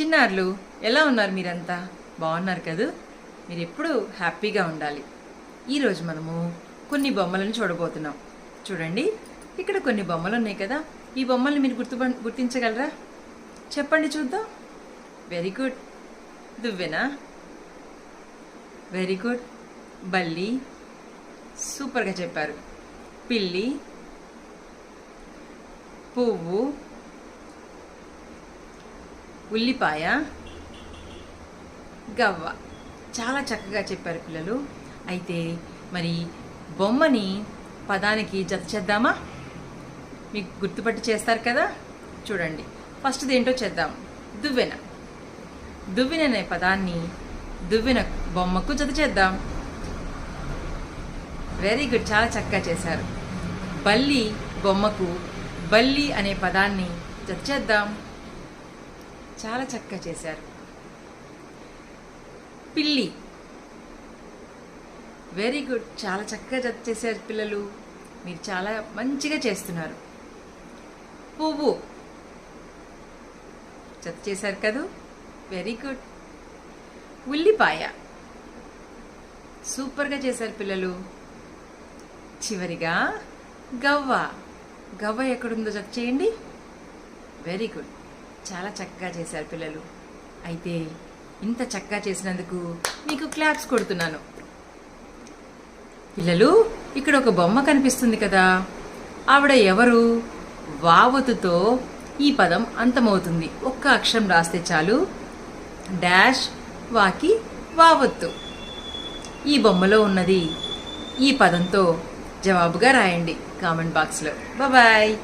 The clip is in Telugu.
చిన్నారులు ఎలా ఉన్నారు మీరంతా? బాగున్నారు కదూ? మీరు ఎప్పుడు హ్యాపీగా ఉండాలి. ఈరోజు మనము కొన్ని బొమ్మలను చూడబోతున్నాం. చూడండి ఇక్కడ కొన్ని బొమ్మలు ఉన్నాయి కదా? ఈ బొమ్మల్ని మీరు గుర్తు గుర్తించగలరా? చెప్పండి చూద్దాం. వెరీ గుడ్ దువ్వెనా? వెరీ గుడ్ బల్లి. సూపర్గా చెప్పారు. పిల్లి. పువ్వు. ఉల్లిపాయ గవ్వ. చాలా చక్కగా చెప్పారు పిల్లలు. అయితే మరి బొమ్మని పదానికి జత చేద్దామా? మీకు గుర్తుపట్టి చేస్తారు కదా? చూడండి. ఫస్ట్ దేంటో చేద్దాం. దువ్వెన. దువ్వెన అనే పదాన్ని దువ్వెన బొమ్మకు జత చేద్దాం. వెరీ గుడ్ చాలా చక్కగా చేశారు. బల్లి బొమ్మకు బల్లి అనే పదాన్ని జత చేద్దాం. చాలా చక్కగా చేశారు. పిల్లి. వెరీ గుడ్ చాలా చక్కగా జత చేశారు పిల్లలు. మీరు చాలా మంచిగా చేస్తున్నారు. పువ్వు. జత చేశారు కదూ? వెరీ గుడ్ ఉల్లిపాయ. సూపర్గా చేశారు పిల్లలు. చివరిగా గవ్వ. గవ్వ ఎక్కడుందో జత చేయండి. వెరీ గుడ్ చాలా చక్కగా చేశారు పిల్లలు. అయితే ఇంత చక్కగా చేసినందుకు మీకు క్లాప్స్ కొడుతున్నాను. పిల్లలు ఇక్కడ ఒక బొమ్మ కనిపిస్తుంది కదా. ఆవిడ ఎవరు? వావతుతో ఈ పదం అంతమవుతుంది. ఒక్క అక్షరం రాస్తే చాలు. డాష్ వాకి వావత్తు. ఈ బొమ్మలో ఉన్నది ఈ పదంతో జవాబుగా రాయండి కామెంట్ బాక్స్లో. బాయ్